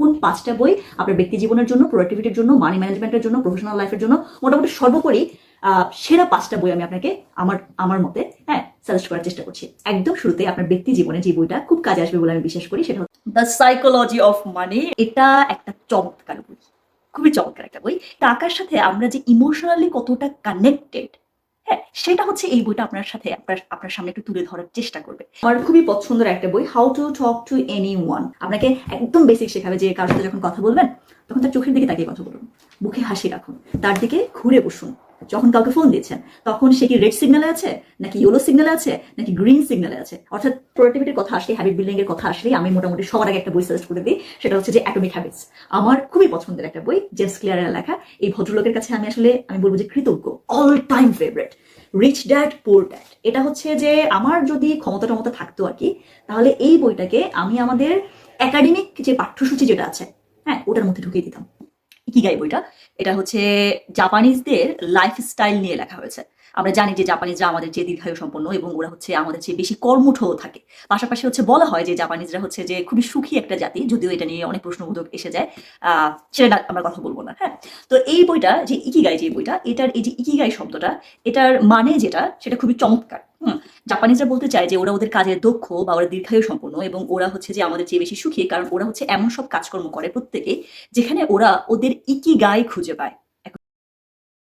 কোন পাঁচটা বই আপনার ব্যক্তি জীবনের জন্য প্রোডাক্টিভিটির জন্য মানি ম্যানেজমেন্টের জন্য প্রফেশনাল লাইফের জন্য মোটামুটি সর্বোপরি সেরা পাঁচটা বই আমি আপনাকে আমার আমার মতে হ্যাঁ সাজেস্ট করার চেষ্টা করছি। একদম শুরুতে আপনার ব্যক্তি জীবনে যে বইটা খুব কাজে আসবে বলে আমি বিশ্বাস করি, সেটা হচ্ছে দ্য সাইকোলজি অফ মানি এটা একটা চমৎকার বই, খুবই চমৎকার একটা বই। টাকার সাথে আমরা যে ইমোশনালি কতটা কানেক্টেড হ্যাঁ সেটা হচ্ছে এই বইটা আপনার সাথে আপনার আপনার সামনে একটু তুলে ধরার চেষ্টা করবে। আমার খুবই পছন্দের একটা বই how to talk to anyone one আপনাকে একদম বেসিক শেখাবে যে কারোর সাথে যখন কথা বলবেন, তখন তার চোখের দিকে তাকিয়ে কথা বলুন মুখে হাসি রাখুন, তার দিকে ঘুরে বসুন। যখন কাউকে ফোন দিচ্ছেন, তখন সে কি রেড সিগন্যালে আছে, নাকি ইয়েলো সিগন্যালে আছে, নাকি গ্রিন সিগন্যালে আছে? অর্থাৎ প্রোডাক্টিভিটির কথা আসলে হ্যাবিট বিল্ডিং এর কথা আসলে আমি মোটামুটি সবার আগে একটা বই সাজেস্ট করে দিই, সেটা হচ্ছে যে অ্যাটমিক হ্যাবিটস আমার খুবই পছন্দের একটা বই জেমস ক্লিয়ারের লেখা। এই ভদ্রলোকের কাছে আমি আসলে, আমি বলব যে কৃতজ্ঞ all time favourite rich dad poor dad এটা হচ্ছে যে আমার যদি ক্ষমতা টমতা থাকতো আর কি, তাহলে এই বইটাকে আমি আমাদের একাডেমিক যে পাঠ্যসূচি যেটা আছে হ্যাঁ ওটার মধ্যে ঢুকিয়ে দিতাম। ইকিগাই বইটা এটা হচ্ছে জাপানিজদের লাইফস্টাইল নিয়ে লেখা হয়েছে। আমরা জানি যে জাপানিজরা আমাদের যে দীর্ঘায়ু সম্পন্ন এবং ওরা হচ্ছে আমাদের চেয়ে বেশি কর্মঠ থাকে। পাশাপাশি হচ্ছে বলা হয় যে জাপানিজরা হচ্ছে যে খুবই সুখী একটা জাতি যদিও এটা নিয়ে অনেক প্রশ্নবোধক এসে যায় আহ, সেটা আমরা কথা বলব না হ্যাঁ? তো এই বইটা যে ইকিগাই যে বইটা এটার এই যে ইকিগাই শব্দটা এটার মানে যেটা সেটা খুবই চমৎকার জাপানিজরা বলতে চায় যে ওরা ওদের কাজের দক্ষ বা ওরা দীর্ঘায়ু সম্পন্ন এবং ওরা হচ্ছে যে আমাদের চেয়ে বেশি সুখী কারণ ওরা হচ্ছে এমন সব কাজকর্ম করে প্রত্যেকে যেখানে ওরা ওদের ইকি গায়ে খুঁজে পায়।